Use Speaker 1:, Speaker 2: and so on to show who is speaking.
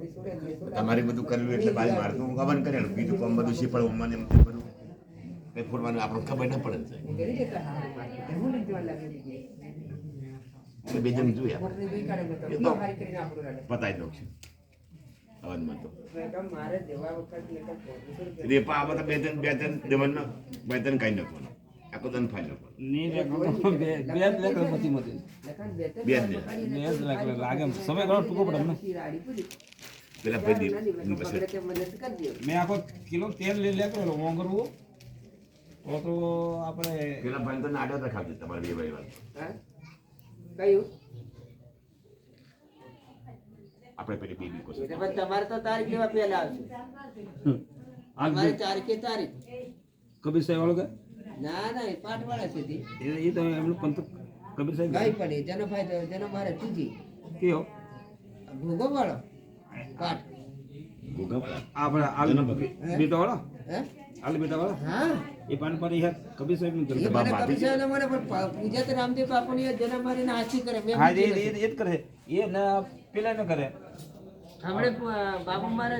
Speaker 1: તમારે બધું કરવું એટલે મારે મારતું હું હવન કરે બીજું કામ બધું શીખવાડવું ઉમાને એમ બધું કઈ ફોડવાનું આપણને ખબર ના પડે બે જણ જોઈએ પતાવી દઉં છું. તો. રેપા આવા તો બે ત્રણ બે ત્રણ દેવાના બે ત્રણ કાંઈ નાખવાનું. આખો દન ફાઈ નાખવાનું
Speaker 2: ની રેકડો બે બે જ રેકડો મતી મતી
Speaker 1: બે જ દે
Speaker 2: બે જ રેકડો લાગે સમય ઘણો ટૂંકો પડે એમને
Speaker 1: પેલા ભાઈ
Speaker 2: મેં આખો કિલો તેલ લઈ લે કરેલો મોંઘરવું તો તો આપણે
Speaker 1: પેલા ભાઈ તો નાડો તો તમારે બે ભાઈ
Speaker 3: કયું?
Speaker 1: આપણે પેલી બેબી કોસ
Speaker 3: તમારે તો તારીખ લેવા પહેલા આવશે. તમારી તારીખે તારીખ.
Speaker 2: કબીર સાહેબ વાળો કે?
Speaker 3: ના ના એ પાઠવાળા સુધી
Speaker 2: એ તો એમનું પંત કબીર સાહેબ
Speaker 3: કઈ પડે જનભાઈ તો જનભાઈ તુજી
Speaker 2: કયો?
Speaker 3: ભોગો વાળો પાઠ
Speaker 1: ગોગા
Speaker 2: આપણે આલુ બેટા વાળો
Speaker 3: હે?
Speaker 2: આલુ બેટા વાળો
Speaker 3: હા.
Speaker 2: એ પાન પર એ કબીર સાહેબનું
Speaker 3: એ
Speaker 2: કરે
Speaker 3: મને છે મને પણ પૂજા તો રામદેવ બાપુની જેના જનમારી ને કરે
Speaker 2: હા એ એ જ કરે. એ ના પેલા ન કરે.
Speaker 3: હમણે બાપુ મારે